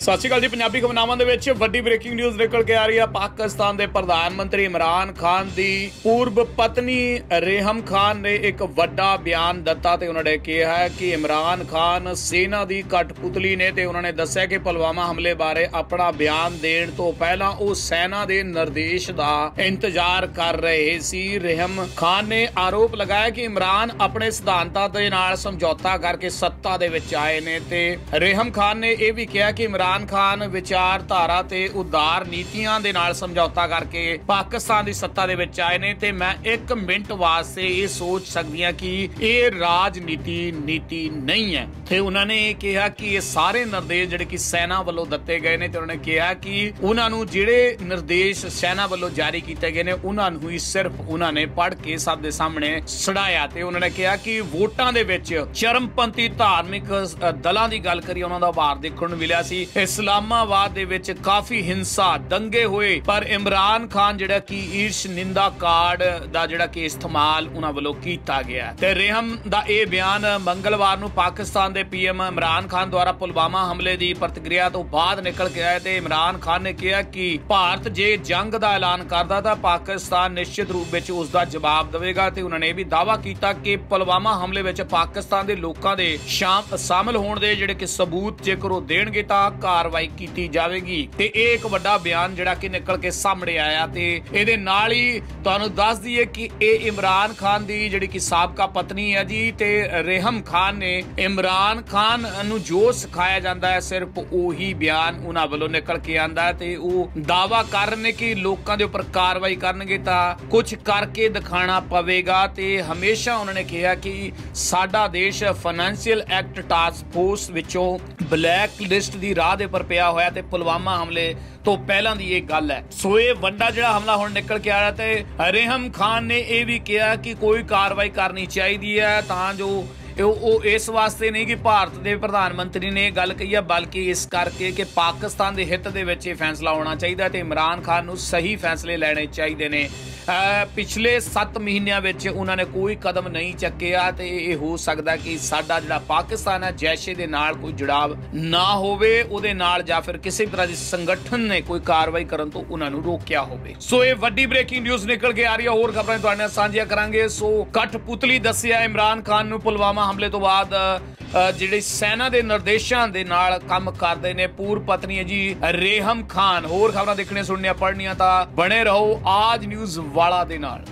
ਸਤਿ ਸ਼੍ਰੀ ਅਕਾਲ ਜੀ, ਪੰਜਾਬੀ ਖਬਰਨਾਮਾ ਦੇ ਵਿੱਚ ਵੱਡੀ ਬ੍ਰੇਕਿੰਗ ਨਿਊਜ਼ ਨਿਕਲ ਕੇ ਆ ਰਹੀ ਹੈ। ਪਾਕਿਸਤਾਨ ਦੇ ਪ੍ਰਧਾਨ ਮੰਤਰੀ ਇਮਰਾਨ ਖਾਨ ਦੀ ਪੂਰਬ ਪਤਨੀ ਰੇਹਮ ਖਾਨ ਨੇ ਇੱਕ ਵੱਡਾ ਬਿਆਨ ਦਿੱਤਾ ਤੇ ਉਹਨਾਂ ਨੇ ਕਿਹਾ ਕਿ ਇਮਰਾਨ ਖਾਨ ਸੈਨਾ ਦੀ ਕਠਪੁਤਲੀ ਨੇ ਤੇ ਉਹਨਾਂ ਨੇ ਦੱਸਿਆ ਕਿ ਪੁਲਵਾਮਾ ਹਮਲੇ ਬਾਰੇ ਆਪਣਾ ਬਿਆਨ ਦੇਣ ਤੋਂ ਪਹਿਲਾਂ ਉਹ ਸੈਨਾ ਦੇ ਨਿਰਦੇਸ਼ ਦਾ ਇੰਤਜ਼ਾਰ ਕਰ ਰਹੇ ਸੀ। ਰੇਹਮ ਖਾਨ ਨੇ ਆਰੋਪ ਲਗਾਇਆ ਕਿ ਇਮਰਾਨ ਆਪਣੇ ਸਿਧਾਂਤਾਂ ਦੇ ਨਾਲ ਸਮਝੌਤਾ ਕਰਕੇ ਸੱਤਾ ਦੇ ਵਿੱਚ ਆਏ ਨੇ ਤੇ ਰੇਹਮ ਖਾਨ ਨੇ ਇਹ ਵੀ ਕਿਹਾ ਕਿ ਇਮਰਾਨ ਇਮਰਾਨ ਖਾਨ ਵਿਚਾਰਧਾਰਾ ਤੇ ਉਦਾਰ ਨੀਤੀਆਂ ਦੇ ਨਾਲ ਸਮਝੌਤਾ ਕਰਕੇ ਪਾਕਿਸਤਾਨ ਦੀ ਸੱਤਾ ਦੇ ਵਿੱਚ ਆਏ ਨੇ ਤੇ ਮੈਂ 1 ਮਿੰਟ ਵਾਸਤੇ ਇਹ ਸੋਚ ਸਕਦੀ ਹਾਂ ਕਿ ਇਹ ਰਾਜਨੀਤੀ ਨੀਤੀ ਨਹੀਂ ਹੈ। ਤੇ ਉਹਨਾਂ ਨੇ ਇਹ ਕਿਹਾ ਕਿ ਇਹ ਸਾਰੇ ਨਿਰਦੇਸ਼ ਜਿਹੜੇ ਕਿ ਸੈਨਾ ਵੱਲੋਂ ਦਿੱਤੇ ਗਏ ਨੇ ਤੇ ਉਹਨਾਂ ਨੇ ਕਿਹਾ ਕਿ ਉਹਨਾਂ ਨੂੰ ਜਿਹੜੇ ਨਿਰਦੇਸ਼ ਸੈਨਾ ਵੱਲੋਂ ਜਾਰੀ ਕੀਤੇ ਗਏ ਨੇ, ਉਹਨਾਂ ਨੂੰ ਹੀ ਸਿਰਫ ਉਹਨਾਂ ਨੇ ਪੜ੍ਹ ਕੇ ਸਭ ਦੇ ਸਾਹਮਣੇ ਸੜਾਇਆ ਤੇ ਉਹਨਾਂ ਨੇ ਕਿਹਾ ਕਿ ਵੋਟਾਂ ਦੇ ਵਿੱਚ ਚਰਮਪੰਥੀ ਧਾਰਮਿਕ ਦਲਾਂ ਦੀ ਗੱਲ ਕਰੀ ਉਹਨਾਂ ਦਾ ਵਾਰ ਦੇਖਣ ਨੂੰ ਮਿਲਿਆ ਸੀ। ਇਸਲਾਮਾਬਾਦ ਦੇ ਵਿੱਚ ਕਾਫੀ ਹਿੰਸਾ, ਦੰਗੇ ਹੋਏ। ਪਰ ਇਮਰਾਨ ਖਾਨ ਜਿਹੜਾ ਕਿ ਈਰਸ਼ ਨਿੰਦਾ ਕਾਰਡ ਦਾ ਜਿਹੜਾ ਕਿ ਇਸਤੇਮਾਲ ਉਹਨਾਂ ਵੱਲੋਂ ਕੀਤਾ ਗਿਆ ਤੇ ਰਹਿਮ ਦਾ ਇਹ ਬਿਆਨ ਮੰਗਲਵਾਰ ਨੂੰ ਪਾਕਿਸਤਾਨ ਦੇ ਪੀਐਮ ਇਮਰਾਨ ਖਾਨ ਦੁਆਰਾ ਪੁਲਵਾਮਾ ਹਮਲੇ ਦੀ ਪ੍ਰਤੀਕਿਰਿਆ ਤੋਂ ਬਾਅਦ ਨਿਕਲ ਕੇ ਆਇਆ ਤੇ ਇਮਰਾਨ ਖਾਨ ਨੇ ਕਿਹਾ ਕਿ ਭਾਰਤ ਜੇ ਜੰਗ ਦਾ ਐਲਾਨ ਕਰਦਾ ਤਾਂ ਪਾਕਿਸਤਾਨ ਨਿਸ਼ਚਿਤ ਰੂਪ ਵਿੱਚ ਉਸ ਦਾ ਜਵਾਬ ਦੇਵੇਗਾ ਤੇ ਉਹਨਾਂ ਨੇ ਇਹ ਵੀ ਦਾਅਵਾ ਕੀਤਾ ਕਿ ਪੁਲਵਾਮਾ ਹਮਲੇ ਵਿੱਚ ਪਾਕਿਸਤਾਨ ਦੇ ਲੋਕਾਂ ਦੇ ਸ਼ਾਮ, ਸ਼ਾਮਲ ਹੋਣ ਦੇ ਜਿਹੜੇ ਕਿ ਸਬੂਤ ਜੇਕਰ ਉਹ ਦੇਣਗੇ ਤਾਂ ਕਾਰਵਾਈ ਕੀਤੀ ਜਾਵੇਗੀ ਤੇ ਇਹ ਇੱਕ ਵੱਡਾ ਬਿਆਨ ਜਿਹੜਾ ਕਿ ਨਿਕਲ ਕੇ ਸਾਹਮਣੇ ਆਇਆ ਤੇ ਇਹਦੇ ਨਾਲ ਹੀ ਤੁਹਾਨੂੰ ਦੱਸ ਦਈਏ ਕਿ ਇਹ ਇਮਰਾਨ ਖਾਨ ਦੀ ਜਿਹੜੀ ਕਿ ਸਾਬਕਾ ਪਤਨੀ ਹੈ ਜੀ ਤੇ ਰਹਿਮ ਖਾਨ ਨੇ ਇਮਰਾਨ ਖਾਨ ਨੂੰ ਜੋ ਸਿਖਾਇਆ ਜਾਂਦਾ ਹੈ ਸਿਰਫ ਉਹੀ ਬਿਆਨ ਉਹਨਾਂ ਵੱਲੋਂ ਨਿਕਲ ਕੇ ਆਂਦਾ ਹੈ ਤੇ ਉਹ ਦਾਵਾ ਕਰ ਰਹੇ ਨੇ ਕਿ ਲੋਕਾਂ ਦੇ ਉੱਪਰ ਕਾਰਵਾਈ ਕਰਨਗੇ ਤਾਂ ਕੁਝ ਕਰਕੇ ਦਿਖਾਣਾ ਪਵੇਗਾ ਤੇ ਹਮੇਸ਼ਾ ਉਹਨਾਂ ਨੇ ਕਿਹਾ ਕਿ ਸਾਡਾ ਦੇਸ਼ ਫਾਈਨੈਂਸ਼ੀਅਲ ਐਕਟ ਟਾਸਕ ਫੋਰਸ ਵਿੱਚੋਂ ਬਲੈਕ ਲਿਸਟ ਦੀ ਰਾਹ ਦੇ ਉੱਪਰ ਪਿਆ ਹੋਇਆ ਤੇ ਪੁਲਵਾਮਾ ਹਮਲੇ ਤੋਂ ਪਹਿਲਾਂ ਦੀ ਇਹ ਗੱਲ ਹੈ। ਸੋ ਇਹ ਵੱਡਾ ਜਿਹੜਾ ਹਮਲਾ ਹੁਣ ਨਿਕਲ ਕੇ ਆ ਰਿਹਾ ਤੇ ਰਹਿਮ ਖਾਨ ਨੇ ਇਹ ਵੀ ਕਿਹਾ ਕਿ ਕੋਈ ਕਾਰਵਾਈ ਕਰਨੀ ਚਾਹੀਦੀ ਹੈ ਤਾਂ ਜੋ ਉਹ ਇਸ ਵਾਸਤੇ ਨਹੀਂ ਕਿ ਭਾਰਤ ਦੇ ਪ੍ਰਧਾਨ ਮੰਤਰੀ ਨੇ ਇਹ ਗੱਲ ਕਹੀ ਹੈ ਬਲਕਿ ਇਸ ਕਰਕੇ ਕਿ ਪਾਕਿਸਤਾਨ ਦੇ ਹਿੱਤ ਦੇ ਵਿੱਚ ਇਹ ਫੈਸਲਾ ਹੋਣਾ ਚਾਹੀਦਾ ਤੇ ਇਮਰਾਨ ਖਾਨ ਨੂੰ ਸਹੀ ਫੈਸਲੇ ਲੈਣੇ ਚਾਹੀਦੇ ਨੇ। ਪਿਛਲੇ 7 ਮਹੀਨਿਆਂ ਵਿੱਚ ਉਹਨਾਂ ਨੇ ਕੋਈ ਕਦਮ ਨਹੀਂ ਚੱਕਿਆ ਤੇ ਇਹ ਹੋ ਸਕਦਾ ਕਿ ਸਾਡਾ ਜਿਹੜਾ ਪਾਕਿਸਤਾਨ ਹੈ ਜੈਸ਼ੇ ਦੇ ਨਾਲ ਕੋਈ ਜੁੜਾਵ ਨਾ ਹੋਵੇ, ਉਹਦੇ ਨਾਲ ਜਾਂ ਫਿਰ ਕਿਸੇ ਤਰ੍ਹਾਂ ਦੀ ਸੰਗਠਨ ਨੇ ਕੋਈ ਕਾਰਵਾਈ ਕਰਨ ਤੋਂ ਉਹਨਾਂ ਨੂੰ ਰੋਕਿਆ ਹੋਵੇ। ਸੋ ਇਹ ਵੱਡੀ ਬ੍ਰੇਕਿੰਗ ਨਿਊਜ਼ ਨਿਕਲ ਕੇ ਆ ਰਹੀ ਹੈ ਹੋਰ ਖਬਰਾਂ ਤੁਹਾਡੇ ਨਾਲ ਸਾਂਝੀਆਂ ਕਰਾਂਗੇ। ਸੋ ਕਠਪੁਤਲੀ ਦੱਸਿਆ, ਇਮਰਾਨ ਖਾਨ ਨੂੰ ਪੁਲਵਾਮਾ ਹਮਲੇ ਤੋਂ ਬਾਅਦ ਜਿਹੜੇ ਸੈਨਾ ਦੇ ਨਿਰਦੇਸ਼ਾਂ ਦੇ ਨਾਲ ਕੰਮ ਕਰਦੇ ਨੇ, ਪੂਰ ਪਤਨੀ ਹੈ ਜੀ ਰੇਹਮ ਖਾਨ। ਹੋਰ ਖਬਰਾਂ ਦੇਖਣੀਆਂ, ਸੁਣਨੀਆਂ, ਪੜ੍ਹਨੀਆਂ ਤਾਂ ਬਣੇ ਰਹੋ ਆਜ ਨਿਊਜ਼ ਵਾਲਾ ਦੇ ਨਾਲ।